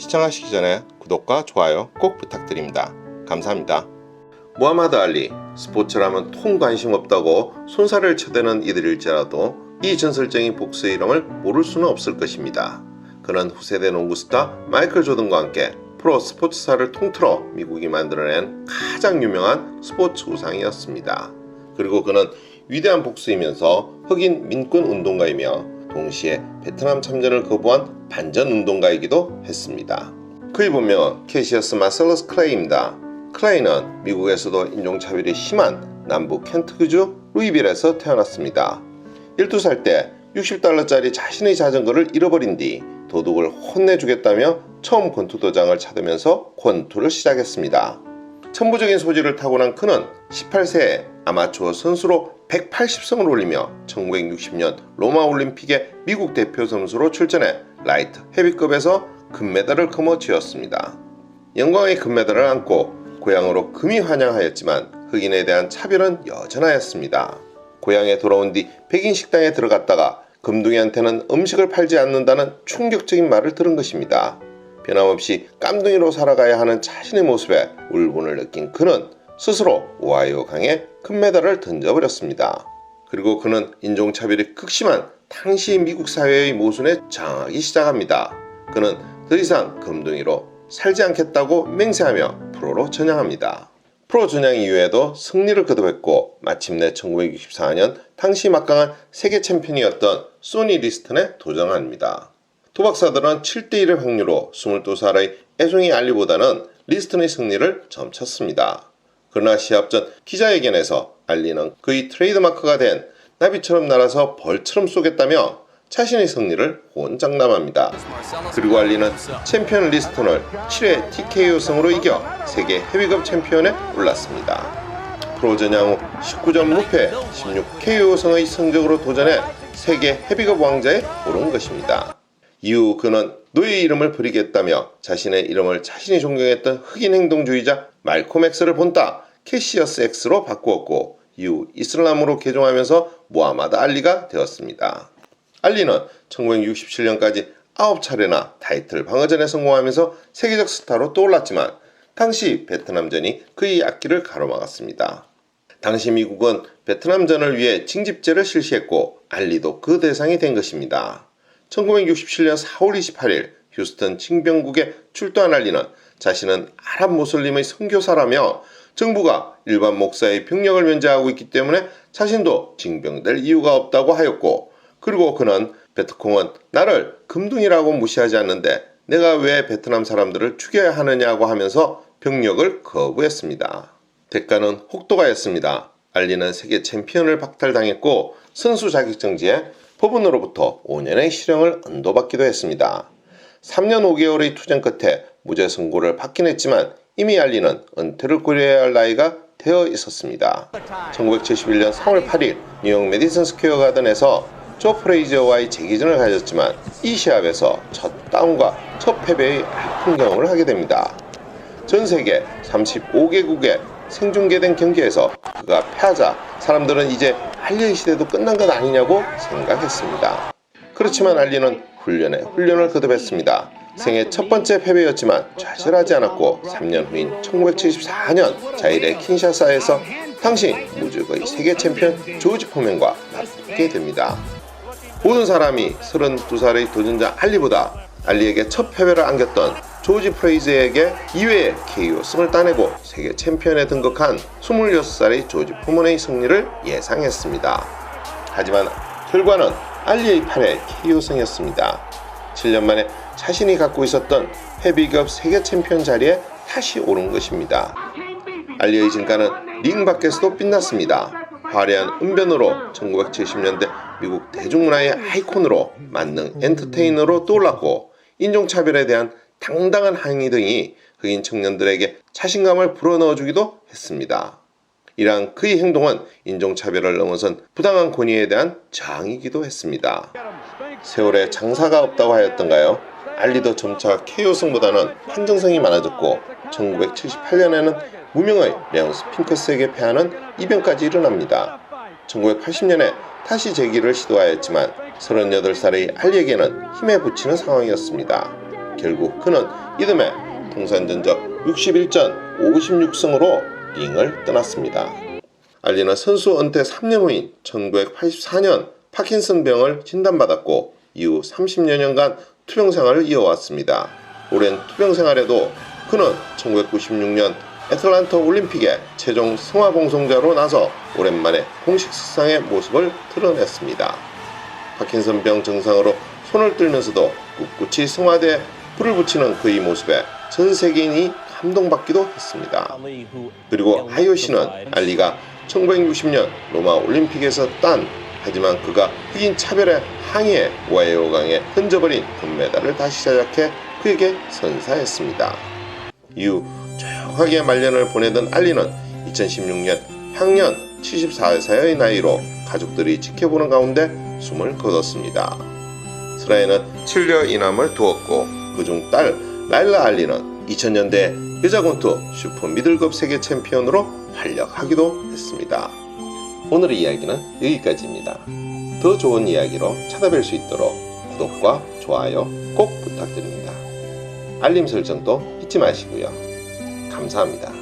시청하시기 전에 구독과 좋아요 꼭 부탁드립니다. 감사합니다. 무하마드 알리 스포츠라면 통 관심 없다고 손살을 쳐대는 이들일지라도 이 전설적인 복수의 이름을 모를 수는 없을 것입니다. 그는 후세대 농구 스타 마이클 조던과 함께 프로 스포츠사를 통틀어 미국이 만들어낸 가장 유명한 스포츠 우상이었습니다. 그리고 그는 위대한 복수이면서 흑인 민권 운동가이며 동시에 베트남 참전을 거부한 반전 운동가이기도 했습니다. 그의 본명은 캐시어스 마셀러스 클레이입니다. 클레이는 미국에서도 인종차별이 심한 남부 켄트키주 루이빌에서 태어났습니다. 12살 때 60달러짜리 자신의 자전거를 잃어버린 뒤 도둑을 혼내주겠다며 처음 권투도장을 찾으면서 권투를 시작했습니다. 천부적인 소질을 타고난 그는 18세에 아마추어 선수로 180승을 올리며 1960년 로마 올림픽의 미국 대표 선수로 출전해 라이트 헤비급에서 금메달을 거머쥐었습니다. 영광의 금메달을 안고 고향으로 금이 환영하였지만 흑인에 대한 차별은 여전하였습니다. 고향에 돌아온 뒤 백인 식당에 들어갔다가 금둥이한테는 음식을 팔지 않는다는 충격적인 말을 들은 것입니다. 변함없이 깜둥이로 살아가야 하는 자신의 모습에 울분을 느낀 그는 스스로 오하이오 강에 금메달을 던져버렸습니다. 그리고 그는 인종차별이 극심한 당시 미국 사회의 모순에 저항하기 시작합니다. 그는 더 이상 금둥이로 살지 않겠다고 맹세하며 프로로 전향합니다. 프로 전향 이후에도 승리를 거듭했고 마침내 1964년 당시 막강한 세계 챔피언이었던 소니 리스턴에 도전합니다. 도박사들은 7대1의 확률로 22살의 애송이 알리보다는 리스턴의 승리를 점쳤습니다. 그러나 시합 전 기자회견에서 알리는 그의 트레이드마크가 된 나비처럼 날아서 벌처럼 쏘겠다며 자신의 승리를 호언장담합니다. 그리고 알리는 챔피언 리스턴을 7회 TKO승으로 이겨 세계 헤비급 챔피언에 올랐습니다. 프로 전향 후 19전 무패 16KO승의 성적으로 도전해 세계 헤비급 왕자에 오른 것입니다. 이후 그는 노예 이름을 버리겠다며 자신의 이름을 자신이 존경했던 흑인 행동주의자 말콤 X를 본따 캐시어스 X로 바꾸었고 이후 이슬람으로 개종하면서 무하마드 알리가 되었습니다. 알리는 1967년까지 9차례나 타이틀 방어전에 성공하면서 세계적 스타로 떠올랐지만 당시 베트남전이 그의 앞길을 가로막았습니다. 당시 미국은 베트남전을 위해 징집제를 실시했고 알리도 그 대상이 된 것입니다. 1967년 4월 28일 휴스턴 징병국에 출두한 알리는 자신은 아랍 모슬림의 선교사라며 정부가 일반 목사의 병력을 면제하고 있기 때문에 자신도 징병될 이유가 없다고 하였고 그리고 그는 베트콩은 나를 금둥이라고 무시하지 않는데 내가 왜 베트남 사람들을 죽여야 하느냐고 하면서 병력을 거부했습니다. 대가는 혹도가였습니다. 알리는 세계 챔피언을 박탈당했고 선수 자격정지에 법원으로부터 5년의 실형을 언도받기도 했습니다. 3년 5개월의 투쟁 끝에 무죄 선고를 받긴 했지만 이미 알리는 은퇴를 고려해야 할 나이가 되어 있었습니다. 1971년 3월 8일 뉴욕 메디슨 스퀘어 가든에서 조 프레이저와의 재기전을 가졌지만 이 시합에서 첫 다운과 첫 패배의 아픈 경험을 하게 됩니다. 전 세계 35개국에 생중계된 경기에서 그가 패하자 사람들은 이제 알리의 시대도 끝난 것 아니냐고 생각했습니다. 그렇지만 알리는 훈련에 훈련을 거듭했습니다. 생애 첫 번째 패배였지만 좌절하지 않았고 3년 후인 1974년 자일의 킨샤사에서 당시 무적의 세계 챔피언 조지 포맨과 맞붙게 됩니다. 모든 사람이 32살의 도전자 알리보다 알리에게 첫 패배를 안겼던 조지 프레이즈에게 2회의 KO 승을 따내고 세계 챔피언에 등극한 26살의 조지 포먼의 승리를 예상했습니다. 하지만 결과는 알리의 8회 KO 승이었습니다. 7년 만에 자신이 갖고 있었던 헤비급 세계 챔피언 자리에 다시 오른 것입니다. 알리의 진가는 링 밖에서도 빛났습니다. 화려한 은변으로 1970년대 미국 대중문화의 아이콘으로 만능 엔터테이너로 떠올랐고 인종차별에 대한 당당한 항의 등이 흑인 청년들에게 자신감을 불어넣어주기도 했습니다. 이러한 그의 행동은 인종차별을 넘어선 부당한 권위에 대한 저항이기도 했습니다. 세월에 장사가 없다고 하였던가요? 알리도 점차 KO승보다는 판정성이 많아졌고 1978년에는 무명의 레온스 핑크스에게 패하는 이변까지 일어납니다. 1980년에 다시 재기를 시도하였지만 38살의 알리에게는 힘에 부치는 상황이었습니다. 결국 그는 이듬해 통산전적 61전 56승으로 링을 떠났습니다. 알리는 선수 은퇴 3년 후인 1984년 파킨슨병을 진단받았고 이후 30여년간 투병 생활을 이어왔습니다. 오랜 투병 생활에도 그는 1996년 애틀란타 올림픽에 최종 승화 봉송자로 나서 오랜만에 공식 석상의 모습을 드러냈습니다. 파킨슨병 증상으로 손을 들면서도 꿋꿋이 승화대 에 불을 붙이는 그의 모습에 전 세계인이 감동받기도 했습니다. 그리고 하이오 씨는 알리가 1960년 로마 올림픽에서 딴 하지만 그가 흑인 차별에 항의해 와이오강에 던져버린 금메달을 다시 제작해 그에게 선사했습니다. 이후 조용하게 말년을 보내던 알리는 2016년 향년 74세의 나이로 가족들이 지켜보는 가운데 숨을 거뒀습니다. 스라이는 7녀 이남을 두었고 그중 딸 라일라 알리는 2000년대 여자 권투 슈퍼 미들급 세계 챔피언으로 활약하기도 했습니다. 오늘의 이야기는 여기까지입니다. 더 좋은 이야기로 찾아뵐 수 있도록 구독과 좋아요 꼭 부탁드립니다. 알림 설정도 잊지 마시고요. 감사합니다.